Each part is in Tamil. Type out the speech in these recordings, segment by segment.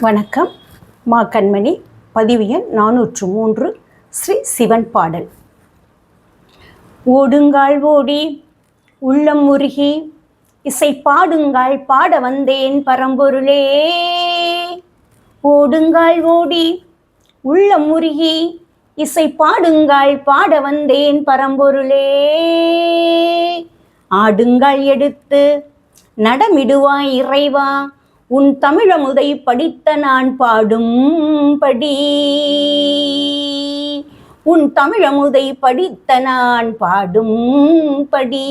வணக்கம். மா கண்மணி பதிவு எண் நானூற்று மூன்று ஸ்ரீ சிவன் பாடல். ஓடுங்கால் ஓடி உள்ளம் முருகி இசை பாடுங்கால் பாட வந்தேன் பரம்பொருளே. ஓடுங்கால் ஓடி உள்ளம் முருகி இசை பாடுங்கால் பாட வந்தேன் பரம்பொருளே. ஆடுங்கள் எடுத்து நடமிடுவாய் இறைவா உன் தமிழமுதை படித்த நான் பாடும்படி உன் தமிழமுதை படித்த நான் பாடும்படி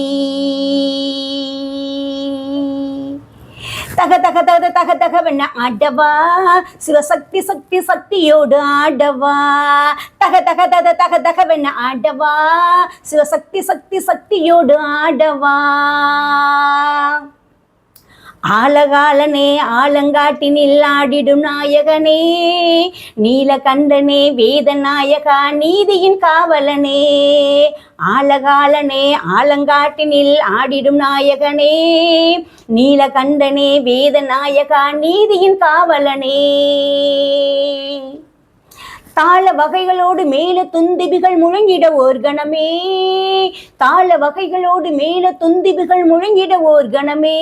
தக தக தக தக தகவென்ன ஆடவா சிவசக்தி சக்தி சக்தியோடு ஆடவா தக தக தக தக தகவென்ன ஆடவா சிவசக்தி சக்தி சக்தியோடு ஆடவா ஆலகாலனே ஆலங்காட்டினில் ஆடிடும் நாயகனே நீலகண்டனே வேத நாயகா நீதியின் காவலனே. ஆலகாலனே ஆலங்காட்டினில் ஆடிடும் நாயகனே நீலகண்டனே வேத நாயகா நீதியின் காவலனே. தாள வகைகளோடு மேல துந்திபிகள் முழங்கிட ஓர் கணமே. தாள வகைகளோடு மேல துந்திபிகள் முழங்கிட ஓர் கணமே.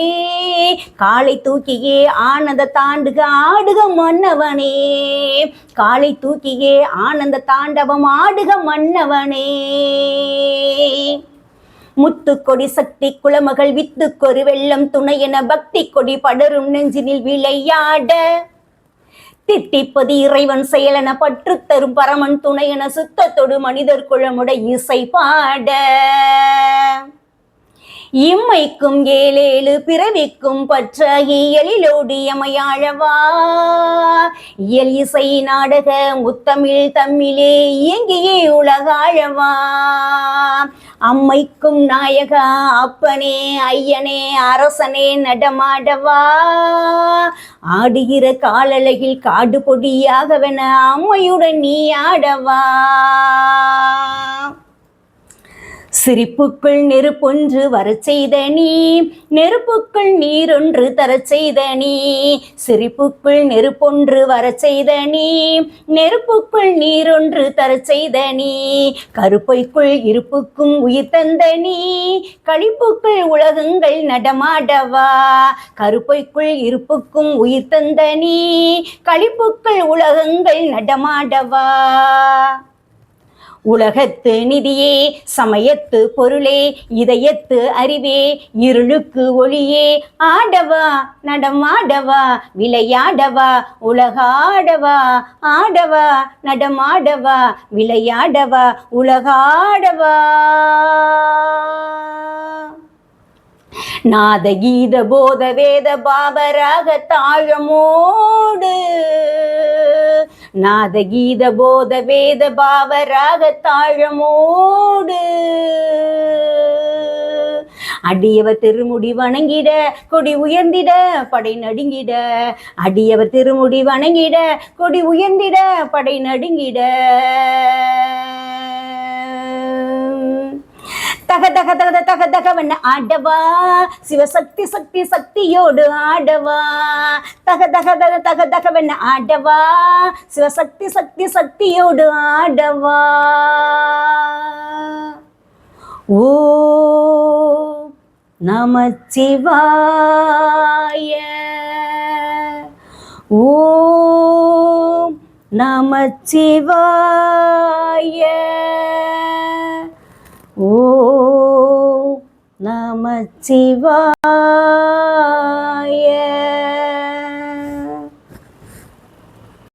காலை தூக்கியே ஆனந்த தாண்டுக ஆடுக மன்னவனே. காலை தூக்கியே ஆனந்த தாண்டவம் ஆடுக மன்னவனே. முத்துக்கொடி சக்தி குளமகள் வித்துக்கொரு வெள்ளம் துணையென பக்தி கொடி படரும் நெஞ்சினில் விளையாட. தித்திப்பது இறைவன் செயலென பற்று தரும் பரமன் துணையென சுத்தத்தொடு மனிதர் குழமுட இசை பாட. இம்மைக்கும் ஏழேழு பிறவிக்கும் பற்ற இயலிலோடு எமையாழவா இயல் இசை நாடக முத்தமிழ் தம்மிலே இயங்கியே உலகாழவா. அம்மைக்கும் நாயகா அப்பனே ஐயனே அரசனே நடமாடவா. ஆடுகிற காலழகில் காடு பொடியாகவென அம்மையுடன் நீ ஆடவா. சிரிப்புக்குள் நெருப்பொன்று வரச் செய்த நீ நெருப்புக்குள் நீரொன்று தரச் செய்த நீ சிரிப்புக்குள் நெருப்பொன்று வரச் செய்த நீ நெருப்புக்குள் நீரொன்று தரச் செய்த நீ கருப்பைக்குள் இருப்புக்கும் உயிர் தந்த நீ கழிப்புக்குள் உலகங்கள் நடமாடவா கருப்பைக்குள் இருப்புக்கும் உயிர் தந்த நீ களிப்புக்குள் உலகங்கள் நடமாடவா. உலகத்து நிதியே சமயத்து பொருளே இதயத்து அறிவே இருளுக்கு ஒளியே. ஆடவா நடமாடவா விளையாடவா உலகாடவா. ஆடவா நடமாடவா விளையாடவா உலகாடவா. நாத கீத போத வேத பாபராக தாழமோடு. நாத கீத போத வேத பாபராக தாழமோடு. அடியவர் திருமுடி வணங்கிட கொடி உயர்ந்திட படை நடுங்கிட. அடியவர் திருமுடி வணங்கிட கொடி உயர்ந்திட படை நடுங்கிட. தக தக தக தக தகவன ஆடவா? சிவசக்தி சக்தி சக்தியோடு ஆடவா? தக தக தக தக தகவன ஆடவா? சிவசக்தி சக்தி சக்தியோடு ஆடவா? ஓ நம சிவாய ஓ நம சிவாய ஓ நமச்சிவாய